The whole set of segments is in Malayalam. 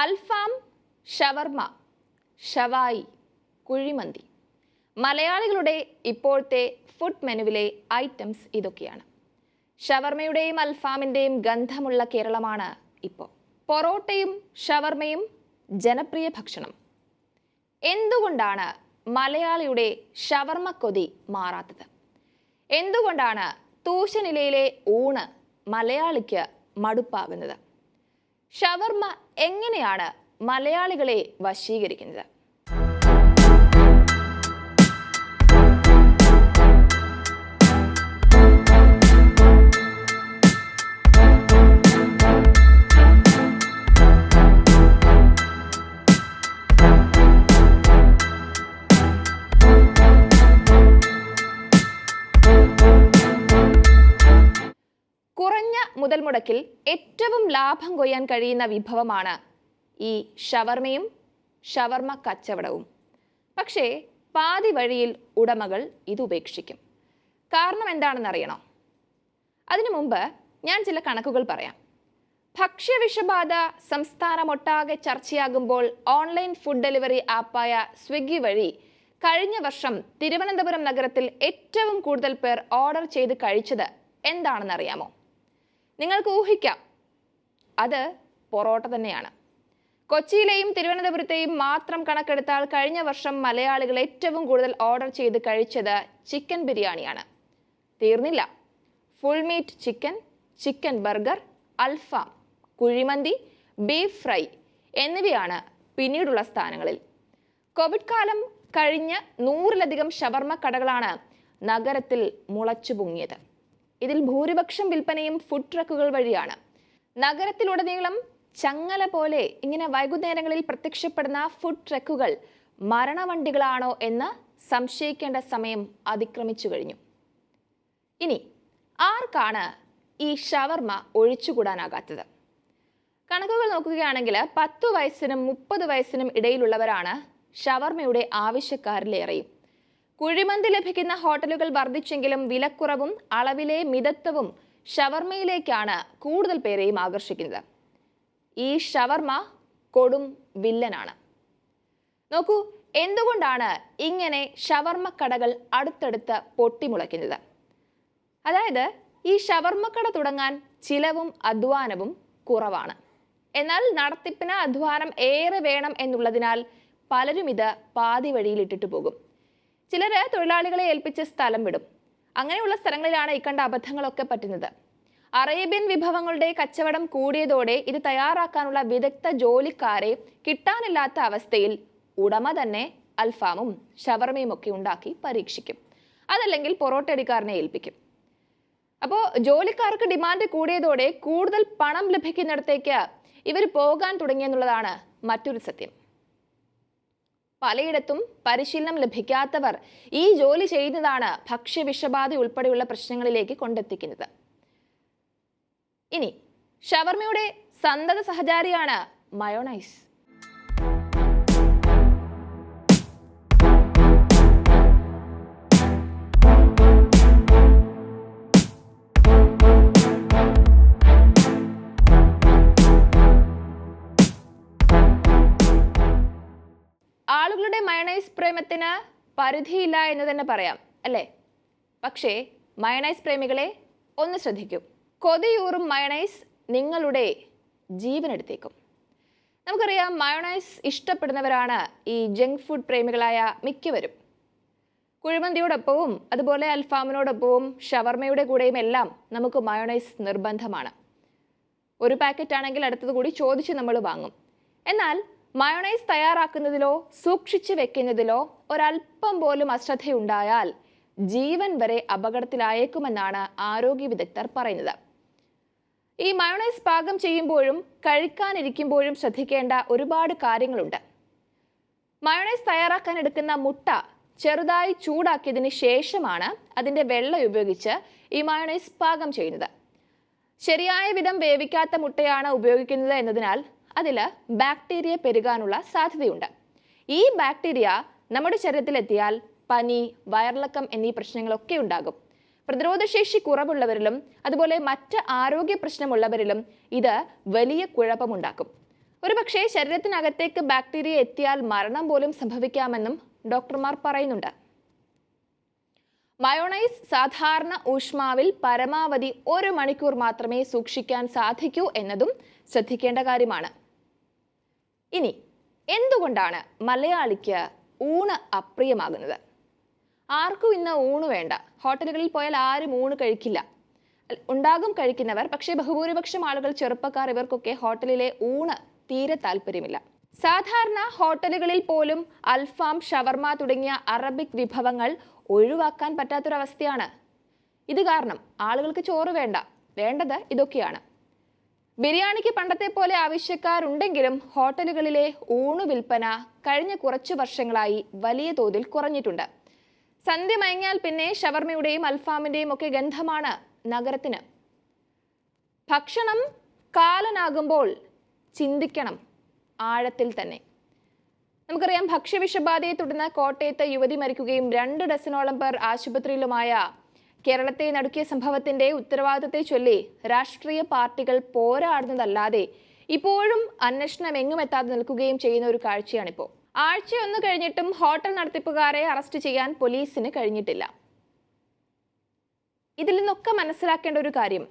അൽഫാം ഷവർമ ഷവായി കുഴിമന്തി. മലയാളികളുടെ ഇപ്പോഴത്തെ ഫുഡ് മെനുവിലെ ഐറ്റംസ് ഇതൊക്കെയാണ്. ഷവർമയുടെയും അൽഫാമിന്റെയും ഗന്ധമുള്ള കേരളമാണ് ഇപ്പോൾ പൊറോട്ടയും ഷവർമയും ജനപ്രിയ ഭക്ഷണം. എന്തുകൊണ്ടാണ് മലയാളിയുടെ ഷവർമ കൊതി മാറാത്തത്? എന്തുകൊണ്ടാണ് തൂശനിലയിലെ ഊണ് മലയാളിക്ക് മടുപ്പാകുന്നത്? ഷവർമ എങ്ങനെയാണ് മലയാളികളെ വശീകരിക്കുന്നത്? മുതൽ മുടക്കിൽ ഏറ്റവും ലാഭം കൊയ്യാൻ കഴിയുന്ന വിഭവമാണ് ഈ ഷവർമയും ഷവർമ കച്ചവടവും. പക്ഷേ പാതി വഴിയിൽ ഉടമകൾ ഇത് ഉപേക്ഷിക്കും. കാരണം എന്താണെന്ന് അറിയണോ അതിനു മുമ്പ് ഞാൻ ചില കണക്കുകൾ പറയാം. ഭക്ഷ്യവിഷബാധ സംസ്ഥാനമൊട്ടാകെ ചർച്ചയാകുമ്പോൾ ഓൺലൈൻ ഫുഡ് ഡെലിവറി ആപ്പായ സ്വിഗ്ഗി വഴി കഴിഞ്ഞ വർഷം തിരുവനന്തപുരം നഗരത്തിൽ ഏറ്റവും കൂടുതൽ പേർ ഓർഡർ ചെയ്ത് കഴിച്ചത് എന്താണെന്ന് അറിയാമോ നിങ്ങൾക്ക് ഊഹിക്കാം. അത് പൊറോട്ട തന്നെയാണ്. കൊച്ചിയിലെയും തിരുവനന്തപുരത്തെയും മാത്രം കണക്കെടുത്താൽ കഴിഞ്ഞ വർഷം മലയാളികൾ ഏറ്റവും കൂടുതൽ ഓർഡർ ചെയ്ത് കഴിച്ചത് ചിക്കൻ ബിരിയാണിയാണ്. തീർന്നില്ല. Full meat chicken chicken burger അൽഫാം കുഴിമന്തി ബീഫ് ഫ്രൈ എന്നിവയാണ് പിന്നീടുള്ള സ്ഥാനങ്ങളിൽ. കോവിഡ് കാലം കഴിഞ്ഞ് നൂറിലധികം ഷവർമ്മ കടകളാണ് നഗരത്തിൽ മുളച്ചു പൊങ്ങിയത്. ഇതിൽ ഭൂരിപക്ഷം വിൽപ്പനയും ഫുഡ് ട്രക്കുകൾ വഴിയാണ്. നഗരത്തിലുടനീളം ചങ്ങല പോലെ ഇങ്ങനെ വൈകുന്നേരങ്ങളിൽ പ്രത്യക്ഷപ്പെടുന്ന ഫുഡ് ട്രക്കുകൾ മരണവണ്ടികളാണോ എന്ന് സംശയിക്കേണ്ട സമയം അതിക്രമിച്ചു കഴിഞ്ഞു. ഇനി ആർക്കാണ് ഈ ഷവർമ ഒഴിച്ചുകൂടാനാകാത്തത്? കണക്കുകൾ നോക്കുകയാണെങ്കിൽ പത്തു വയസ്സിനും മുപ്പത് വയസ്സിനും ഇടയിലുള്ളവരാണ് ഷവർമയുടെ ആവശ്യക്കാരിലേറെയും. കുഴിമന്തി ലഭിക്കുന്ന ഹോട്ടലുകൾ വർദ്ധിച്ചെങ്കിലും വിലക്കുറവും അളവിലെ മിതത്വവും ഷവർമയിലേക്കാണ് കൂടുതൽ പേരെയും ആകർഷിക്കുന്നത്. ഈ ഷവർമ കൊടും വില്ലനാണ്. നോക്കൂ എന്തുകൊണ്ടാണ് ഇങ്ങനെ ഷവർമ കടകൾ അടുത്തടുത്ത് പൊട്ടിമുളയ്ക്കുന്നത്? അതായത് ഈ ഷവർമ്മക്കട തുടങ്ങാൻ ചിലവും അധ്വാനവും കുറവാണ്. എന്നാൽ നടത്തിപ്പിന് അധ്വാനം ഏറെ വേണം എന്നുള്ളതിനാൽ പലരും ഇത് പാതി വഴിയിൽ ഇട്ടിട്ട് പോകും. ചിലര് തൊഴിലാളികളെ ഏൽപ്പിച്ച് സ്ഥലം വിടും. അങ്ങനെയുള്ള സ്ഥലങ്ങളിലാണ് ഇക്കണ്ട അബദ്ധങ്ങളൊക്കെ പറ്റുന്നത്. അറേബ്യൻ വിഭവങ്ങളുടെ കച്ചവടം കൂടിയതോടെ ഇത് തയ്യാറാക്കാനുള്ള വിദഗ്ധ ജോലിക്കാരെ കിട്ടാനില്ലാത്ത അവസ്ഥയിൽ ഉടമ തന്നെ അൽഫാമും ഷവർമയും ഒക്കെ ഉണ്ടാക്കി പരീക്ഷിക്കും. അതല്ലെങ്കിൽ പൊറോട്ടടിക്കാരനെ ഏൽപ്പിക്കും. അപ്പോൾ ജോലിക്കാർക്ക് ഡിമാൻഡ് കൂടിയതോടെ കൂടുതൽ പണം ലഭിക്കുന്നിടത്തേക്ക് ഇവർ പോകാൻ തുടങ്ങിയെന്നുള്ളതാണ് മറ്റൊരു സത്യം. പലയിടത്തും പരിശീലനം ലഭിക്കാത്തവർ ഈ ജോലി ചെയ്യുന്നതാണ് ഭക്ഷ്യവിഷബാധ ഉൾപ്പെടെയുള്ള പ്രശ്നങ്ങളിലേക്ക് കൊണ്ടെത്തിക്കുന്നത്. ഇനി ഷവർമയുടെ സന്തത സഹചാരിയാണ് മയോണൈസ്. മയണൈസ് പ്രേമത്തിന് പരിധിയില്ല എന്ന് തന്നെ പറയാം അല്ലേ? പക്ഷേ മയണൈസ് പ്രേമികളെ ഒന്ന് ശ്രദ്ധിക്കും. കൊതിയൂറും മയണൈസ് നിങ്ങളുടെ ജീവനെടുത്തേക്കും. നമുക്കറിയാം മയോണൈസ് ഇഷ്ടപ്പെടുന്നവരാണ് ഈ ജങ്ക് ഫുഡ് പ്രേമികളായ മിക്കവരും. കുഴിമന്തിയോടൊപ്പവും അതുപോലെ അൽഫാമിനോടൊപ്പവും ഷവർമയുടെ കൂടെയും എല്ലാം നമുക്ക് മയോണൈസ് നിർബന്ധമാണ്. ഒരു പാക്കറ്റ് ആണെങ്കിൽ അടുത്തത് കൂടി ചോദിച്ച് നമ്മൾ വാങ്ങും. എന്നാൽ മയോണൈസ് തയ്യാറാക്കുന്നതിലോ സൂക്ഷിച്ചു വെക്കുന്നതിലോ ഒരല്പം പോലും അശ്രദ്ധയുണ്ടായാൽ ജീവൻ വരെ അപകടത്തിലായേക്കുമെന്നാണ് ആരോഗ്യ വിദഗ്ധർ പറയുന്നത്. ഈ മയോണൈസ് പാകം ചെയ്യുമ്പോഴും കഴിക്കാനിരിക്കുമ്പോഴും ശ്രദ്ധിക്കേണ്ട ഒരുപാട് കാര്യങ്ങളുണ്ട്. മയോണൈസ് തയ്യാറാക്കാൻ എടുക്കുന്ന മുട്ട ചെറുതായി ചൂടാക്കിയതിന് ശേഷമാണ് അതിന്റെ വെള്ളം ഉപയോഗിച്ച് ഈ മയോണൈസ് പാകം ചെയ്യുന്നത്. ശരിയായ വിധം വേവിക്കാത്ത മുട്ടയാണ് ഉപയോഗിക്കുന്നത് എന്നതിനാൽ അതിൽ ബാക്ടീരിയ പെരുകാനുള്ള സാധ്യതയുണ്ട്. ഈ ബാക്ടീരിയ നമ്മുടെ ശരീരത്തിലെത്തിയാൽ പനി വയറിളക്കം എന്നീ പ്രശ്നങ്ങളൊക്കെ ഉണ്ടാകും. പ്രതിരോധശേഷി കുറവുള്ളവരിലും അതുപോലെ മറ്റ് ആരോഗ്യ പ്രശ്നമുള്ളവരിലും ഇത് വലിയ കുഴപ്പമുണ്ടാക്കും. ഒരുപക്ഷേ ശരീരത്തിനകത്തേക്ക് ബാക്ടീരിയ എത്തിയാൽ മരണം പോലും സംഭവിക്കാമെന്നും ഡോക്ടർമാർ പറയുന്നുണ്ട്. മയോണൈസ് സാധാരണ ഊഷ്മാവിൽ പരമാവധി ഒരു മണിക്കൂർ മാത്രമേ സൂക്ഷിക്കാൻ സാധിക്കൂ എന്നതും ശ്രദ്ധിക്കേണ്ട കാര്യമാണ്. ഇനി എന്തുകൊണ്ടാണ് മലയാളിക്ക് ഊണ് അപ്രിയമാകുന്നത്? ആർക്കും ഇന്ന് ഊണ് വേണ്ട. ഹോട്ടലുകളിൽ പോയാൽ ആരും ഊണ് കഴിക്കില്ല. ഉണ്ടാകും കഴിക്കുന്നവർ പക്ഷേ ബഹുഭൂരിപക്ഷം ആളുകൾ ചെറുപ്പക്കാർ ഇവർക്കൊക്കെ ഹോട്ടലിലെ ഊണ് തീരെ താല്പര്യമില്ല സാധാരണ ഹോട്ടലുകളിൽ പോലും അൽഫാം ഷവർമ തുടങ്ങിയ അറബിക് വിഭവങ്ങൾ ഒഴിവാക്കാൻ പറ്റാത്തൊരവസ്ഥയാണ്. ഇത് കാരണം ആളുകൾക്ക് ചോറ് വേണ്ട. വേണ്ടത് ഇതൊക്കെയാണ്. ബിരിയാണിക്ക് പണ്ടത്തെ പോലെ ആവശ്യക്കാരുണ്ടെങ്കിലും ഹോട്ടലുകളിലെ ഊണു വിൽപ്പന കഴിഞ്ഞ കുറച്ചു വർഷങ്ങളായി വലിയ തോതിൽ കുറഞ്ഞിട്ടുണ്ട്. സന്ധ്യ മയങ്ങിയാൽ പിന്നെ ഷവർമയുടെയും അൽഫാമിന്റെയും ഒക്കെ ഗന്ധമാണ് നഗരത്തിന്. ഭക്ഷണം കാലനാകുമ്പോൾ ചിന്തിക്കണം ആഴത്തിൽ തന്നെ. നമുക്കറിയാം ഭക്ഷ്യവിഷബാധയെ തുടർന്ന് കോട്ടയത്ത് യുവതി മരിക്കുകയും രണ്ട് ഡസനോളം പേർ ആശുപത്രിയിലുമായ കേരളത്തെ നടുക്കിയ സംഭവത്തിന്റെ ഉത്തരവാദിത്തത്തെ ചൊല്ലി രാഷ്ട്രീയ പാർട്ടികൾ പോരാടുന്നതല്ലാതെ ഇപ്പോഴും അന്വേഷണം എങ്ങും എത്താതെ നിൽക്കുകയും ചെയ്യുന്ന ഒരു കാഴ്ചയാണിപ്പോൾ ഒന്നു കഴിഞ്ഞിട്ടും ഹോട്ടൽ നടത്തിപ്പുകാരെ അറസ്റ്റ് ചെയ്യാൻ പോലീസിന് കഴിഞ്ഞിട്ടില്ല. ഇതിൽ നിന്നൊക്കെ മനസ്സിലാക്കേണ്ട ഒരു കാര്യം.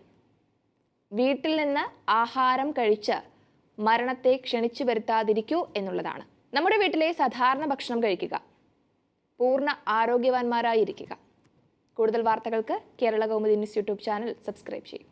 വീട്ടിൽ നിന്ന് ആഹാരം കഴിച്ച് മരണത്തെ ക്ഷണിച്ചു വരുത്താതിരിക്കൂ എന്നുള്ളതാണ്. നമ്മുടെ വീട്ടിലെ സാധാരണ ഭക്ഷണം കഴിക്കുക. പൂർണ ആരോഗ്യവാന്മാരായിരിക്കുക. കൂടുതൽ വാർത്തകൾക്ക് Kerala Kaumudi news YouTube channel subscribe ചെയ്യും.